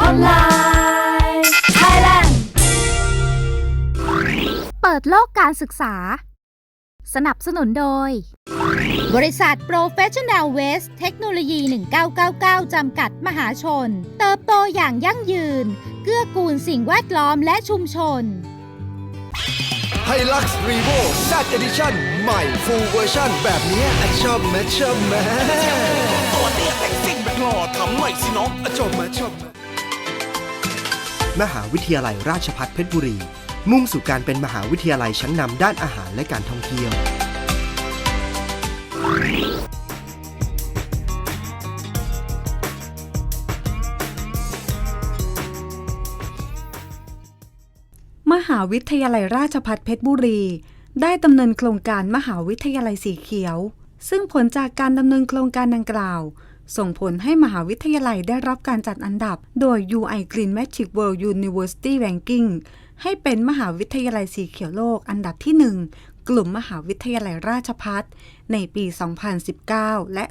Hotline Thailand เปิดโลกการศึกษา สนับสนุนโดย บริษัท Professional Waste เทคโนโลยี 1999 จำกัดมหาชน เติบโตอย่างยั่งยืน เกื้อกูลสิ่งแวดล้อมและชุมชน ไฮลักซ์รีโวแซดเอดิชั่นใหม่ฟูลเวอร์ชันแบบเนี้ยอะชอบแมชอบแม ตัวเตี้ยแต่งซิ่งแบบ หล่อทำหน่อยสิน้องชอบแมชอบมหาวิทยาลัยราชภัฏเพชรบุรี มุ่งสู่การเป็นมหาวิทยาลัยชั้นนำด้านอาหารและการท่องเที่ยว มหาวิทยาลัยราชภัฏเพชรบุรี ได้ดำเนินโครงการมหาวิทยาลัยสีเขียว ซึ่งผลจากการดำเนินโครงการดังกล่าว ส่งผลให้มหาวิทยาลัยได้รับการจัดอันดับ โดย UI Green Magic World University Ranking ให้เป็นมหาวิทยาลัยสีเขียวโลกอันดับที่ 1 กลุ่มมหาวิทยาลัยราชภัฏในปี 2019 และ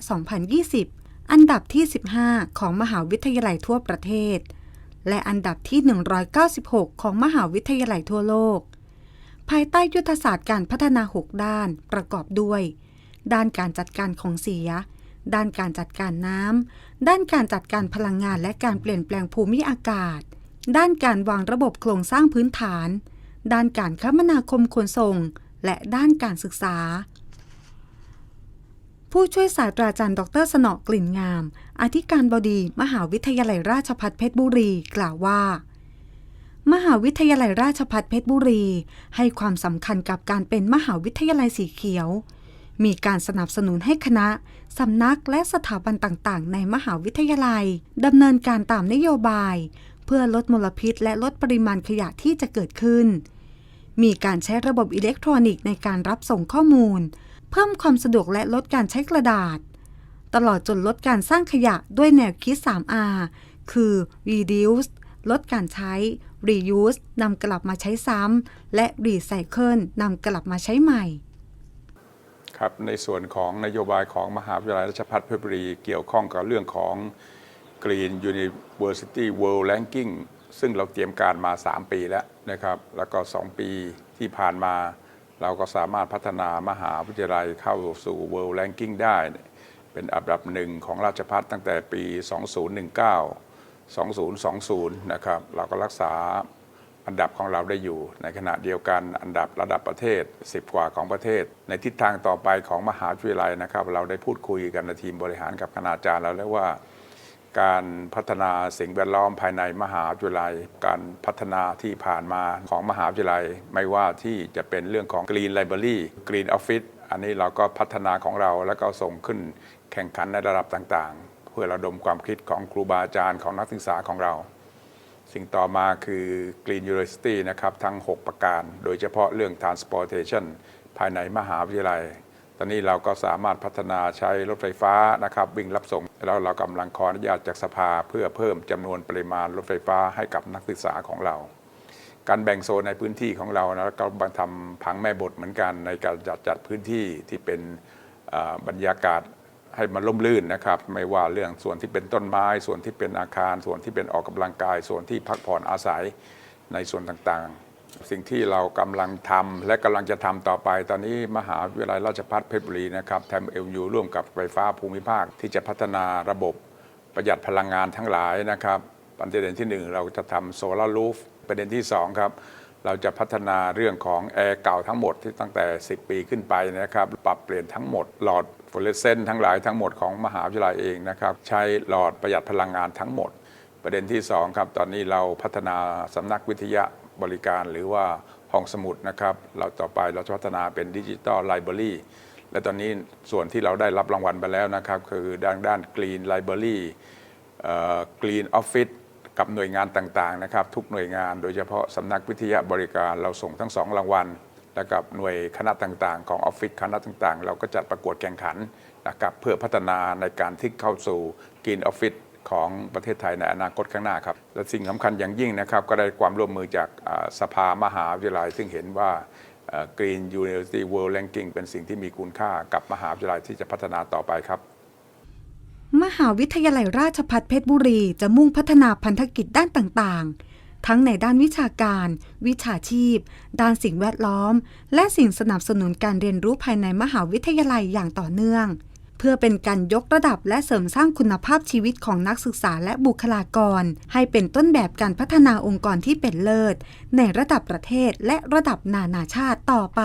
2020 อันดับที่ 15 ของมหาวิทยาลัยทั่วประเทศ และอันดับที่ 196 ของมหาวิทยาลัยทั่วโลก ภายใต้ยุทธศาสตร์การพัฒนา 6 ด้านประกอบด้วย ด้านการจัดการของเสีย ด้านการจัดการน้ำ ด้านการจัดการพลังงานและการเปลี่ยนแปลงภูมิอากาศ ด้านการวางระบบโครงสร้างพื้นฐาน ด้านการคมนาคมขนส่ง และด้านการศึกษา ผู้ช่วยศาสตราจารย์ ดร สนอกลิ่นงาม อธิการบดี มหาวิทยาลัยราชภัฏเพชรบุรี กล่าวว่า มหาวิทยาลัยราชภัฏเพชรบุรี ให้ความสำคัญกับการเป็นมหาวิทยาลัยสีเขียว มีการสนับสนุนให้คณะ สำนักและสถาบันต่างๆ ในมหาวิทยาลัยดำเนินการตามนโยบาย เพื่อลดมลพิษ และลดปริมาณขยะที่จะเกิดขึ้น มีการใช้ระบบอิเล็กทรอนิกส์ในการรับส่งข้อมูล เพิ่มความสะดวกและลดการใช้กระดาษ ตลอดจนลดการสร้างขยะด้วยแนวคิด 3R คือ reduce ลดการใช้ reuse นำกลับมาใช้ซ้ำ และ recycle นำกลับมาใช้ใหม่ ครับในส่วนของนโยบายของมหาวิทยาลัยราชภัฏเพชรบุรีเกี่ยวข้องกับเรื่องของ Green University World Ranking ซึ่งเราเตรียมการมา 3 ปีแล้วนะครับ แล้วก็ 2 ปีที่ผ่านมา เราก็สามารถพัฒนามหาวิทยาลัยเข้าสู่ World Ranking ได้ เป็นอันดับหนึ่งของราชภัฏตั้งแต่ปี 2019 2020 นะครับ เราก็รักษา อันดับของเราได้อยู่ ในขณะเดียวกันอันดับระดับประเทศ 10 กว่าของประเทศ ในทิศทางต่อไปของมหาวิทยาลัยนะครับ เราได้พูดคุยกันในทีมบริหารกับคณาจารย์แล้วแล้วว่า การพัฒนาสิ่งแวดล้อมภายในมหาวิทยาลัย การพัฒนาที่ผ่านมาของมหาวิทยาลัย ไม่ว่าที่จะเป็นเรื่องของ Green Library Green Office อันนี้เราก็พัฒนาของเราแล้วก็ส่งขึ้นแข่งขันในระดับต่างๆ เพื่อระดมความคิดของครูบาอาจารย์ของนักศึกษาของเรา สิ่งต่อมาคือ Green University นะครับ ทั้ง 6 ประการ โดยเฉพาะเรื่อง transportation ภายในมหาวิทยาลัย ตอนนี้เราก็สามารถพัฒนาใช้รถไฟฟ้านะครับ วิ่งรับส่ง แล้วเรากำลังขออนุญาตจากสภาเพื่อเพิ่มจำนวนปริมาณรถไฟฟ้าให้กับนักศึกษาของเรา การแบ่งโซนในพื้นที่ของเรานะก็บังทำผังแม่บทเหมือนกันในการจัดจัดพื้นที่ที่เป็นบรรยากาศ ให้มันร่มรื่นนะครับ ไม่ว่าเรื่องส่วนที่เป็นต้นไม้ ส่วนที่เป็นอาคาร ส่วนที่เป็นออกกำลังกาย ส่วนที่พักผ่อนอาศัยในส่วนต่างๆ สิ่งที่เรากำลังทำและกำลังจะทำต่อไป ตอนนี้มหาวิทยาลัยราชภัฏเพชรบุรีนะครับแทมเอลยูร่วมกับไฟฟ้าภูมิภาค ที่จะพัฒนาระบบประหยัดพลังงานทั้งหลายนะครับประเด็นที่หนึ่งเราจะทำโซลารูฟประเด็นที่สองครับ เราจะพัฒนาเรื่องของแอร์เก่าทั้งหมดที่ตั้งแต่ 10 ปีขึ้นไปนะครับ ปรับเปลี่ยนทั้งหมดหลอดฟลูออเรสเซนต์ทั้งหลายทั้งหมดของมหาวิทยาลัยเองนะครับ ใช้หลอดประหยัดพลังงานทั้งหมด ประเด็นที่ 2 ครับ ตอนนี้เราพัฒนาสำนักวิทยาบริการหรือว่าห้องสมุดนะครับ เราต่อไปเราจะพัฒนาเป็นดิจิตอลไลบรารีและตอนนี้ส่วนที่เราได้รับรางวัลไปแล้วนะครับ คือด้านด้าน Green Library กรีนออฟฟิศ กับหน่วยงานต่างๆนะครับทุกหน่วยงานโดยเฉพาะสำนักวิทยาบริการเราส่งทั้งสองรางวัลและกับหน่วยคณะต่างๆ ของออฟฟิศคณะต่างๆ เราก็จัดประกวดแข่งขันนะครับเพื่อพัฒนาในการที่เข้าสู่กรีนออฟฟิศของประเทศไทยในอนาคตข้างหน้าครับ และสิ่งสำคัญอย่างยิ่งนะครับ ก็ได้ความร่วมมือจากสภามหาวิทยาลัย ซึ่งเห็นว่า Green University World Ranking เป็นสิ่งที่มีคุณค่ากับมหาวิทยาลัยที่จะพัฒนาต่อไปครับ มหาวิทยาลัยราชภัฏเพชรบุรีจะมุ่งพัฒนาพันธกิจด้านต่างๆ ทั้งในด้านวิชาการ วิชาชีพ ด้านสิ่งแวดล้อม และสิ่งสนับสนุนการเรียนรู้ภายในมหาวิทยาลัยอย่างต่อเนื่อง เพื่อเป็นการยกระดับและเสริมสร้างคุณภาพชีวิตของนักศึกษาและบุคลากร ให้เป็นต้นแบบการพัฒนาองค์กรที่เป็นเลิศ ในระดับประเทศและระดับนานาชาติต่อไป